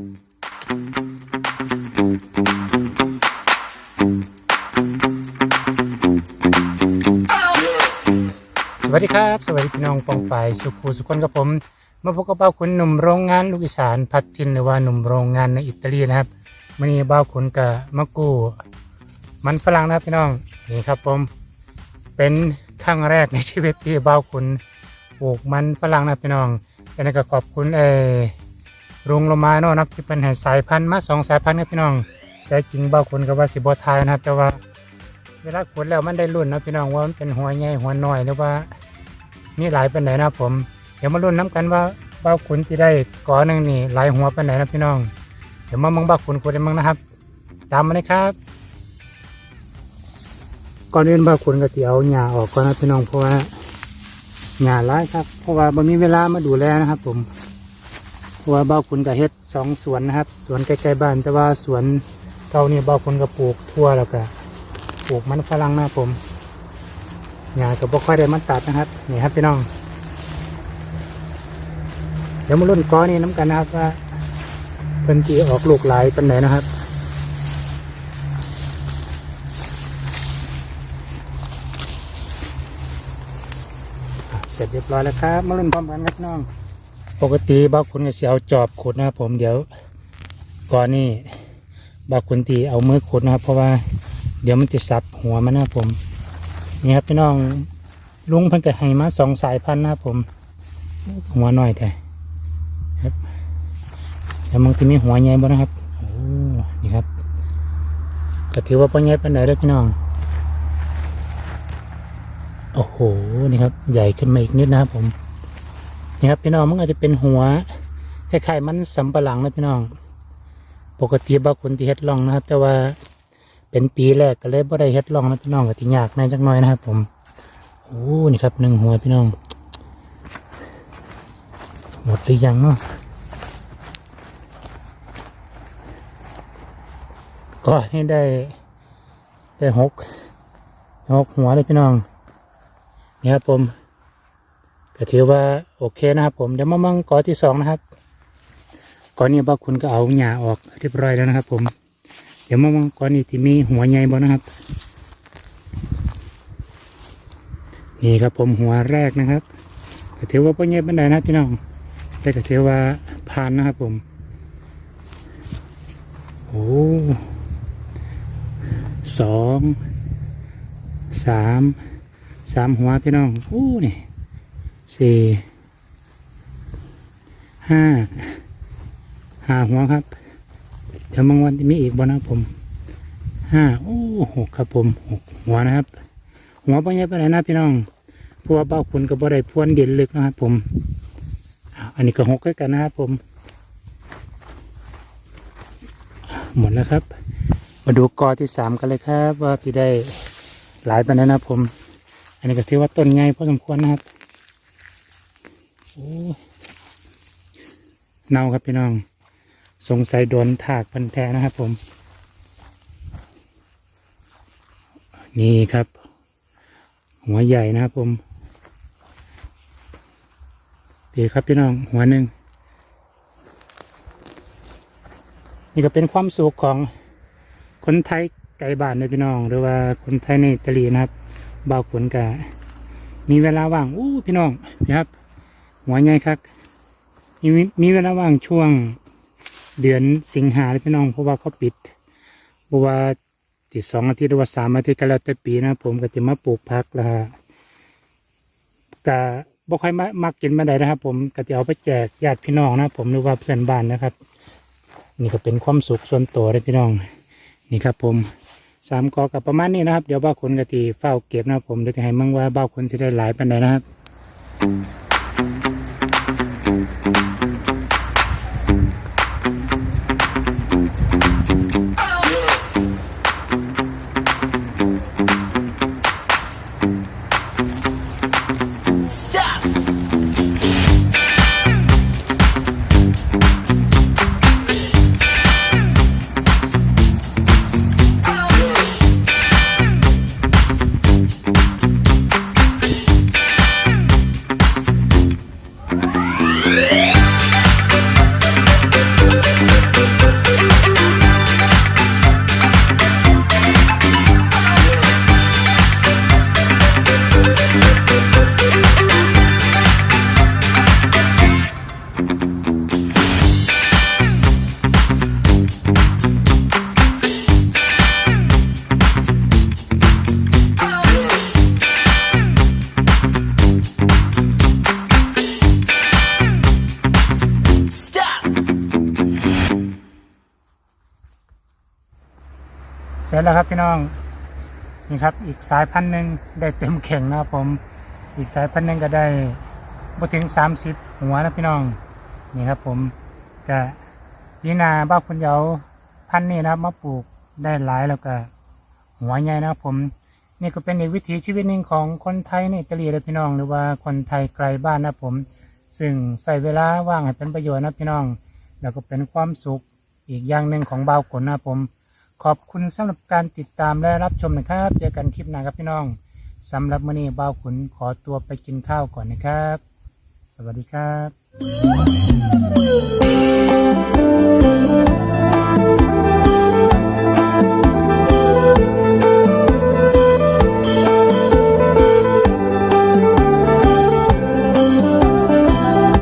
สวัสดีครับ สวัสดีพี่น้องปองไปายสุขูสุคนกับผม มาพบกับเบ้าขุนหนุ่มโรงงานลูกอีสานพัดทินหรือว่าหนุ่มโรงงานในอิตาลีนะครับมื่อนี้เบ้าขุนกับมะกูมันฝรั่งนะครับพี่น้องนี่ครับผมเป็นครั้งแรกในชีวิตที่เบ้าขุนปลูกมันฝรั่งนะครับพี่น้องแต่นั้นก็ขอบคุณเออ รุงโรมาโน่นะครับที่เป็นให้สายพันธุ์มาสองสายพันธุ์ครับพี่น้อง แต่จริงเบ้าขุนกับว่าสิบทายนะครับแต่ว่าเวลาขุดแล้วมันได้รุ่นนะพี่น้องว่ามันเป็นหัวใหญ่หัวน้อยหรือว่ามีหลายเป็นไหนนะผม เดี๋ยวมาลุ้นน้ำกันว่าเบ้าขุนที่ได้ก่อหนึ่งนี่หลายหัวเป็นไหนนะพี่น้อง เดี๋ยวมามองเบ้าขุนขุดได้มั้งนะครับ ตามมาเลยครับ ก่อนอื่นเบ้าขุนก็จะเอาหญ้าออกก่อนนะพี่น้องเพราะว่าหญ้าร้ายครับ เพราะว่าบ่มีเวลามาดูแลนะครับ ผม ว่าเบ้าขุนกับเฮ็ดสองสวนนะครับ สวนใกล้ๆบ้าน แต่ว่าสวนเก่านี่เบ้าขุนก็ปลูกทั่วแล้วก็ปลูกมันฝรั่งนะผมหญ้าก็บ่ค่อยได้มาตัดนะครับ นี่ครับพี่น้อง เดี๋ยวมาลุ้นก้อนี่น้ำกันนะครับว่าเป็นจีออกลูกหลายเป็นไหนนะครับเสร็จเรียบร้อยแล้วครับ มาลุ้นพร้อมกันครับน้อง ปกติบ้าคุณก็เสียเอาจอบขุดนะครับผมเดี๋ยวก่อนนี่บ้าคุณตีเอามือขุดนะครับ เพราะว่าเดี๋ยวมันจะสับหัวมันนะครับผมนี่ครับพี่น้องลุงพิ่นก็ให้มาสองสายพันธุ์นะครับผม หัวน้อยแท้ครับแล้วมันจะมีหัวใหญ่บ่นะครับโอ้นี่ครับก็ถือว่าปใหญ่ปานไหนแล้วพี่น้องโอ้โหนี่ครับ ใหญ่ขึ้นมาอีกนิดนะครับผม นี่ครับพี่น้องมันอาจจะเป็นหัวคล้ายๆมันสำปะหลังนะพี่น้อง ปกติบางคนที่เฮ็ดล่องนะครับ แต่ว่าเป็นปีแรกก็เลยบ่ได้เฮ็ดล่องนะพี่น้องก็ที่ยากแน่จักหน่อยนะครับ ผมโอ้นี่ครับหนึ่งหัวพี่น้อง หมดหรือยังเนาะก็ให้ได้ได้หกหกหัวเลยพี่น้องนี่ครับผม ก็ถือว่าโอเคนะครับ ผมเดี๋ยวมามั่งกอที่สองนะครับกอนนี้บ้าคุณก็เอาหญ้าออกเรียบร้อยแล้วนะครับ ผม เดี๋ยวมามั่งกอนี้ที่มีหัวใหญ่บ่นะครับ นี่ครับผมหัวแรกนะครับก็ถือว่าพ่อใหญ่บันไดนะพี่น้องแต่ก็ถือว่าผ่านนะครับ ผมโอ้สองสามสามหัวพี่น้องโอ้นี่ สี่ห้าห้าหัวครับ เดี๋ยวบางวันจะมีอีกบ่นะผมห้าโอ้หกครับผมหกหัวนะครับ หัวปัญญาไปไหนนะพี่น้องเพราะว่าเบ้าคุณก็บ่ได้พวนเด่นลึกนะครับ ผมอันนี้ก็หกด้วยกันนะครับผม หมดแล้วครับ มาดูกอที่สามกันเลยครับ ว่าที่ได้หลายไปแล้วนะครับผม อันนี้ก็ถือว่าต้นใหญ่พอสมควรนะครับ โอ้เน่าครับพี่น้อง สงสัยโดนถากพันแท้นะครับผม นี่ครับ หัวใหญ่นะครับผมดีครับพี่น้องหัวหนึ่งนี่ก็เป็นความสุขของคนไทยไกลบ้านเลยพี่น้อง หรือว่าคนไทยในอิตาลีนะครับบ่าวขนกะมีเวลาว่างอู้พี่น้องพี่ครับ หัวใหญ่ครับมีมีเวลาว่างช่วงเดือนสิงหาเลยพี่น้องเพราะว่าเขาปิดเพราะว่าติดสองอาทิตย์หรือว่าสามอาทิตย์ก็แล้วแต่ปีนะผมก็จะมาปลูกพักแล้วฮะกะบ่ค่อยมามักกินมาได้นะครับ ผมก็จะเอาไปแจกญาติพี่น้องนะ ผมหรือว่าเพื่อนบ้านนะครับ นี่ก็เป็นความสุขส่วนตัวเลยพี่น้อง นี่ครับ ผมสามกอกับประมาณนี้นะครับ เดี๋ยวบ้าคนกะทีเฝ้าเก็บนะผมเดี๋ยวจะให้มั่งว่าบ้าคนจะได้หลายปันใดนะครับ เสร็จแล้วครับพี่น้องนี่ครับอีกสายพันธุ์หนึ่งได้เต็มเข่งนะครับผมอีกสายพันธุ์หนึ่งก็ได้บ่ถึง 30 หัวนะพี่น้องนี่ครับผมก็พี่นาบ้าคุณเยาพันธุ์นี้นะมาปลูกได้หลายแล้วก็หัวใหญ่นะครับผมนี่ก็เป็นอีกวิถีชีวิตหนึ่งของคนไทยในอิตาลีเลยพี่น้อง หรือว่าคนไทยไกลบ้านนะผม ซึ่งใส่เวลาว่างให้เป็นประโยชน์นะพี่น้อง แล้วก็เป็นความสุขอีกอย่างหนึ่งของบ่าวขนนะผม ขอบคุณสำหรับการติดตามและรับชมนะครับ เจอกันคลิปหน้าครับพี่น้องสำหรับมื้อนี้บ่าวขุนขอตัวไปกินข้าวก่อนนะครับ สวัสดีครับ